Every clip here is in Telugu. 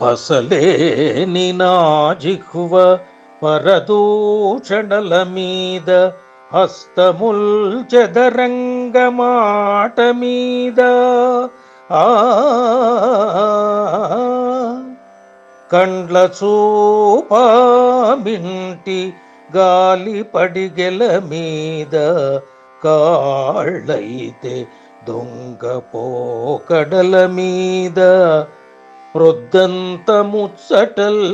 పసలేని నా పరదూషణల మీద హస్తముల్ చెదరంగమాట మీద ఆ కండ్ల చూపామింటి గాలి పడిగెల మీద కాళ్ళైతే దొంగ పోకడల మీద ప్రొద్దంతముచ్చటల్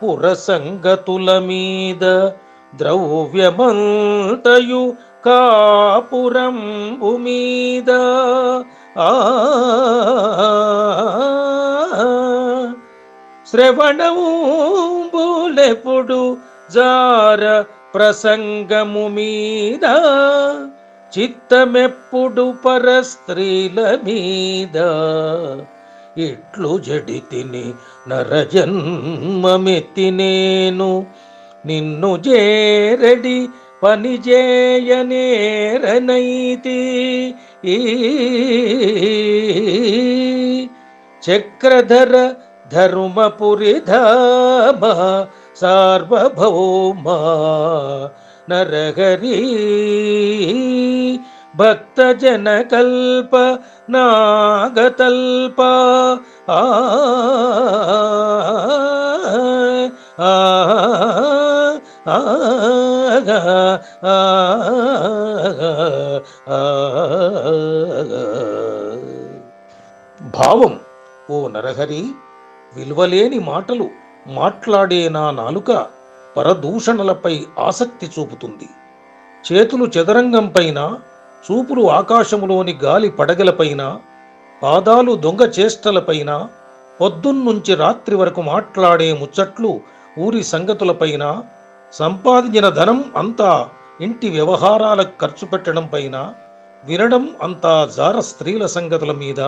పురసంగతుల మీద ద్రవ్యమంతయు కాపురంబు మీద ఆ శ్రవణంబులెప్పుడు జార ప్రసంగము మీద చిత్తమెప్పుడు పరస్త్రీల మీద ఇట్లు జడితిని నరజన్మమెత్తి నేను నిన్ను చేరడి పని చేయనేరనైతి చక్రధర ధర్మపురి ధామ సార్వభౌమ నరహరీ. భక్తజన కల్ప నాగతల్ప. ఆ భావం ఓ నరహరి విలువలేని మాటలు మాట్లాడే నా నాలుక పరదూషణలపై ఆసక్తి చూపుతుంది. చేతులు చదరంగంపైన చూపులు ఆకాశములోని గాలి పడగలపైన పాదాలు దొంగ చేష్టలపైన పొద్దున్నుంచి రాత్రి వరకు మాట్లాడే ముచ్చట్లు ఊరి సంగతులపైన సంపాదించిన ధనం అంతా ఇంటి వ్యవహారాలకు ఖర్చు పెట్టడం పైన వినడం అంతా జార స్త్రీల సంగతుల మీద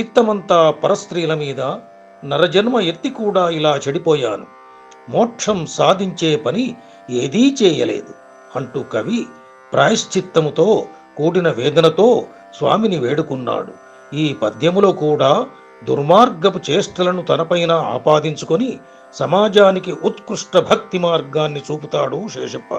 చిత్తమంతా పరస్త్రీల మీద నరజన్మ ఎత్తి కూడా ఇలా చెడిపోయాను. మోక్షం సాధించే పని ఏదీ చేయలేదు. అంటూ కవి ప్రాయశ్చిత్తముతో కూడిన వేదనతో స్వామిని వేడుకున్నాడు. ఈ పద్యములో కూడా దుర్మార్గపు చేష్టలను తనపైన ఆపాదించుకొని సమాజానికి ఉత్కృష్ట భక్తి మార్గాన్ని చూపుతాడు శేషప్ప.